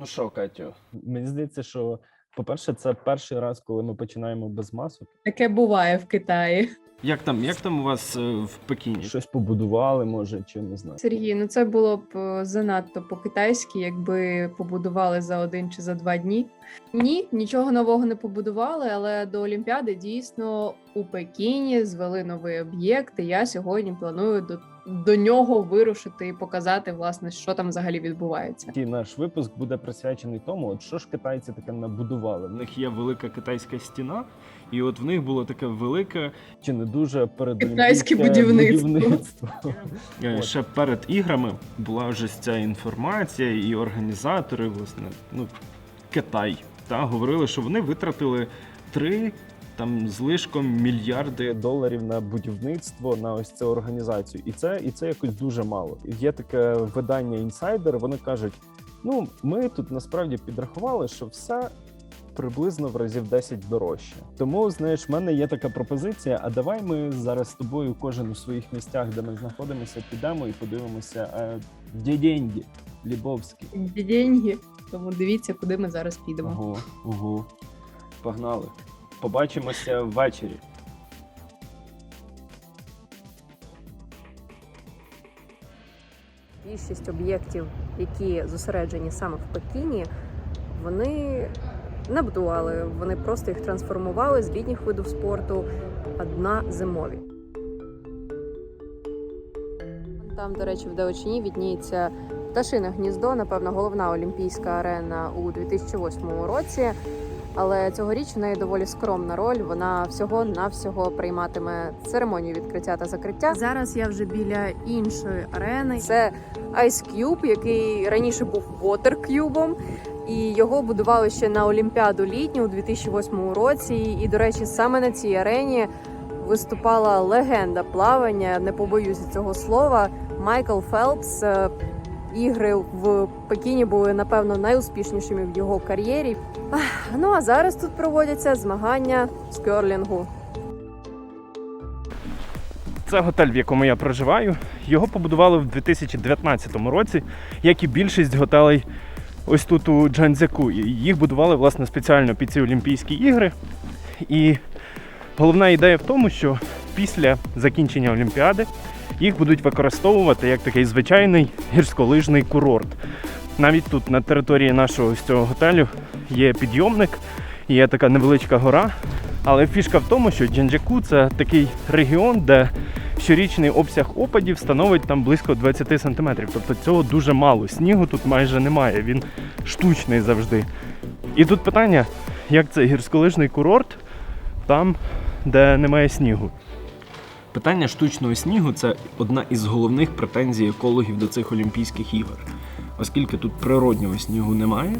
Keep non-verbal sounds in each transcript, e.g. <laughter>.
Ну що, Катю? Мені здається, що, по-перше, це перший раз, коли ми починаємо без масок. Таке буває в Китаї. Як там, як там у вас е, в Пекіні? Щось побудували, може, чи не знаю. Сергій, ну це було б е, занадто по-китайськи, якби побудували за один чи за два дні. Ні, нічого нового не побудували, але до Олімпіади дійсно у Пекіні звели новий об'єкт. і Я сьогодні планую до, до нього вирушити і показати, власне, що там взагалі відбувається. Такий наш випуск буде присвячений тому, от що ж китайці таке набудували. В них є велика китайська стіна, і от в них було таке велике Чи не дуже Китайське передолімпійське будівництво. будівництво. <laughs> Е, Ще перед іграми була вже ця інформація, і організатори, власне, ну, Китай, та, говорили, що вони витратили три там з лишком мільярди. доларів на будівництво на ось цю організацію, і це і це якось дуже мало. Є таке видання інсайдер. Вони кажуть: ну ми тут насправді підрахували, що все. Приблизно в разів 10 дорожче. Тому, знаєш, в мене є така пропозиція. А давай ми зараз з тобою, кожен у своїх місцях, де ми знаходимося, підемо і подивимося, а, де деньги, Лібовські. Де деньги, тому дивіться, куди ми зараз підемо. Ого, ого. Погнали. Побачимося ввечері. Більшість об'єктів, які зосереджені саме в Пекіні, вони не будували, вони просто їх трансформували з літніх видів спорту на зимові. Там, до речі, в Далечині відніється пташине гніздо, напевно, головна олімпійська арена у 2008 році. Але цьогоріч в неї доволі скромна роль. Вона всього навсього прийматиме церемонію відкриття та закриття. Зараз я вже біля іншої арени. Це Ice Cube, який раніше був Water Cube, і його будували ще на Олімпіаду літню у 2008 році. І, до речі, саме на цій арені виступала легенда плавання. Не побоюся цього слова. Майкл Фелпс. Ігри в Пекіні були напевно найуспішнішими в його кар'єрі. Ну а зараз тут проводяться змагання з керлінгу. Це готель, в якому я проживаю. Його побудували в 2019 році, як і більшість готелей ось тут у Джанцзяку. І Їх будували власне спеціально під ці Олімпійські ігри. І головна ідея в тому, що після закінчення Олімпіади їх будуть використовувати як такий звичайний гірськолижний курорт. Навіть тут на території нашого ось цього готелю є підйомник, є така невеличка гора. Але фішка в тому, що Джанджаку це такий регіон, де щорічний обсяг опадів становить там близько 20 сантиметрів. Тобто цього дуже мало. Снігу тут майже немає, він штучний завжди. І тут питання, як це гірськолижний курорт там, де немає снігу. Питання штучного снігу це одна із головних претензій екологів до цих Олімпійських ігор. Оскільки тут природнього снігу немає,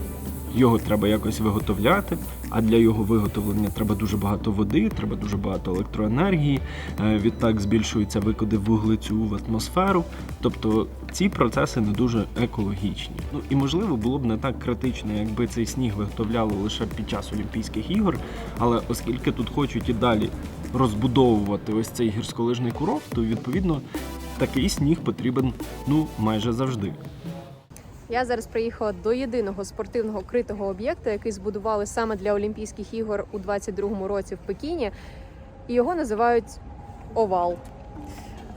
його треба якось виготовляти, а для його виготовлення треба дуже багато води, треба дуже багато електроенергії. е, Відтак збільшуються викиди вуглецю в атмосферу. Тобто ці процеси не дуже екологічні. Ну і можливо було б не так критично, якби цей сніг виготовляли лише під час Олімпійських ігор. Але оскільки тут хочуть і далі розбудовувати ось цей гірськолижний курорт, то відповідно такий сніг потрібен ну майже завжди. Я зараз приїхала до єдиного спортивного критого об'єкту, який збудували саме для Олімпійських ігор у 22-му році в Пекіні. І його називають овал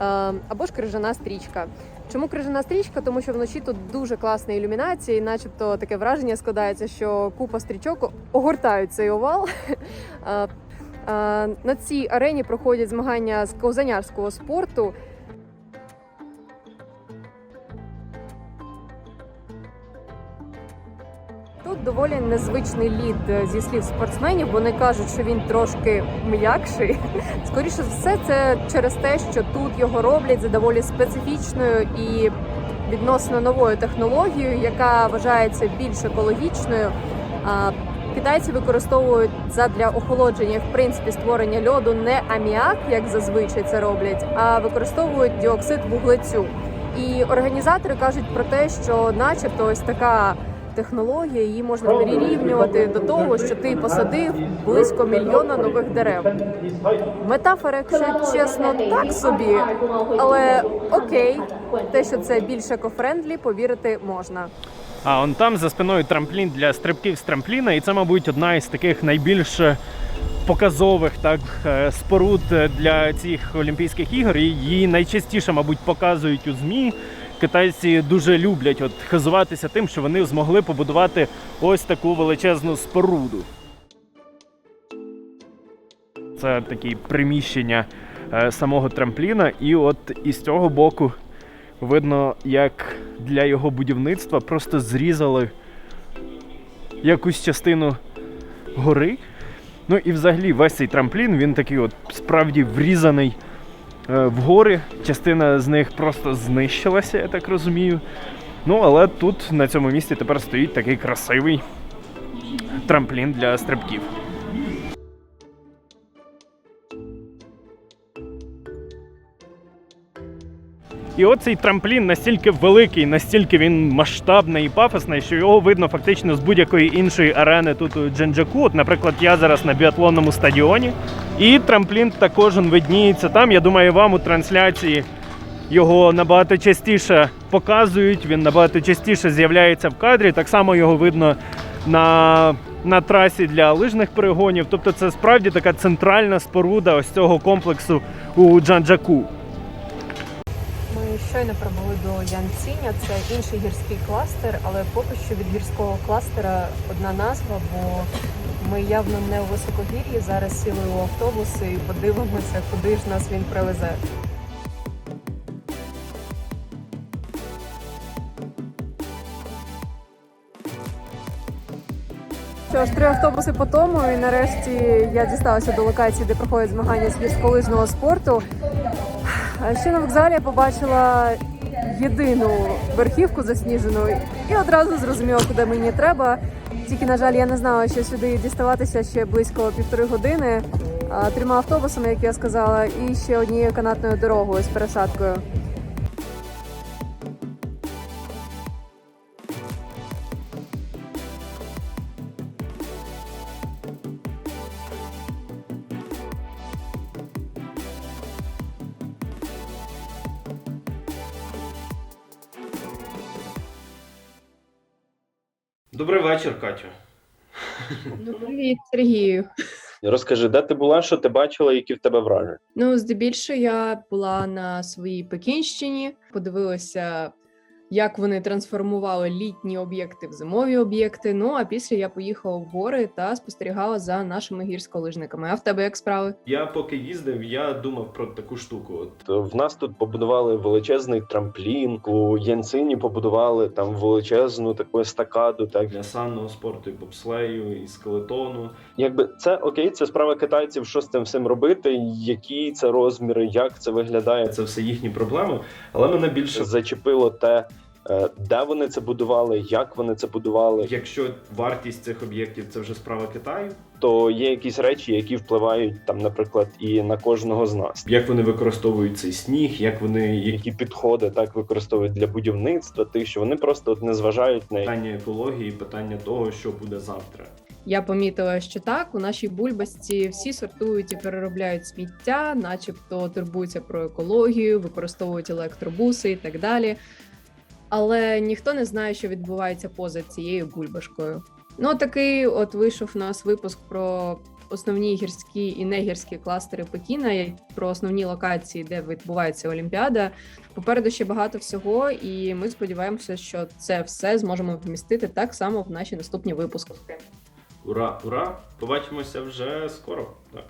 Е, або ж крижана стрічка. Чому крижана стрічка? Тому що вночі тут дуже класна ілюмінація, і начебто таке враження складається, що купа стрічок огортають цей овал. <laughs> На цій арені проходять змагання з ковзанярського спорту. Тут доволі незвичний лід е, зі слів спортсменів. Вони кажуть, що він трошки м'якший. <laughs> Скоріше все, це через те, що тут його роблять за доволі специфічною і відносно новою технологією, яка вважається більш екологічною. Китайці використовують задля охолодження, в принципі, створення льоду не аміак, як зазвичай це роблять, а використовують діоксид вуглецю. І організатори кажуть про те, що, начебто, ось така технологія її можна прирівнювати до того, що ти посадив близько мільйона нових дерев. Метафора, якщо чесно, так собі, але окей, те, що це більш екофрендлі, повірити можна. А он там за спиною трамплін для стрибків з трампліна, і це, мабуть, одна із таких найбільш е, показових так е, споруд е, для цих Олімпійських ігор. І її найчастіше, мабуть, показують у ЗМІ. Китайці дуже люблять от хизуватися тим, що вони змогли побудувати ось таку величезну споруду. Це такі приміщення самого трампліна, і от із цього боку видно, як для його будівництва просто зрізали якусь частину гори. Ну і взагалі весь цей трамплін, він такий от справді врізаний е, в гори. Частина з них просто знищилася, я так розумію. Ну, але тут на цьому місці тепер стоїть такий красивий трамплін для стрибків. І оцей трамплін настільки великий, настільки він масштабний і пафосний, що його видно фактично з будь-якої іншої арени тут у Джанджаку. От, наприклад, я зараз на біатлонному стадіоні, і трамплін також видніється там. Я думаю, вам у трансляції його набагато частіше показують, він набагато частіше з'являється в кадрі. Так само його видно на, на трасі для лижних перегонів. Тобто це справді така центральна споруда ось цього комплексу у Джанджаку. Щойно прибули до Янціня. Це інший гірський кластер, але поки що від гірського кластера одна назва, бо ми явно не у високогір'ї. Зараз сіли у автобус і подивимося, куди ж нас він привезе. Що ж, три автобуси по тому, і нарешті я дісталася до локації, де проходять змагання з гірськолижного спорту. Ще на вокзалі я побачила єдину верхівку засніжену і одразу зрозуміла, куди мені треба. Тільки, на жаль, я не знала, що сюди діставатися ще близько півтори години. Трьома автобусами, як я сказала, і ще однією канатною дорогою з пересадкою. Добрий вечір, Катю. Добрий Сергію. Розкажи, де ти була, що ти бачила, які в тебе враження? Ну, здебільшого я була на своїй Пекінщині, подивилася, як вони трансформували літні об'єкти в зимові об'єкти. Ну а після я поїхала в гори та спостерігала за нашими гірськолижниками. А в тебе як справи? Я поки їздив, я думав про таку штуку. От В нас тут побудували величезний трамплін, у Янцині побудували там величезну таку естакаду. Так для санного спорту, і бобслею, і скелетону. якби це окей, це справа китайців, що з цим всім робити, які це розміри, як це виглядає. Це все їхні проблеми. Але мене більше Зачепило те, де вони це будували, як вони це будували. якщо вартість цих об'єктів це вже справа Китаю, То є якісь речі, які впливають там, наприклад, і на кожного з нас. як вони використовують цей сніг, як вони які підходи так використовують для будівництва, тих, що вони просто от не зважають на питання екології, питання того, що буде завтра. Я помітила, що так, у нашій бульбасці всі сортують і переробляють сміття, начебто турбуються про екологію, використовують електробуси і так далі. Але ніхто не знає, що відбувається поза цією бульбашкою. Ну, такий от вийшов у нас випуск про основні гірські і негірські кластери Пекіна, про основні локації, де відбувається Олімпіада. Попереду ще багато всього, і ми сподіваємося, що це все зможемо вмістити так само в наші наступні випуски. Ура, ура! Побачимося вже скоро. Так.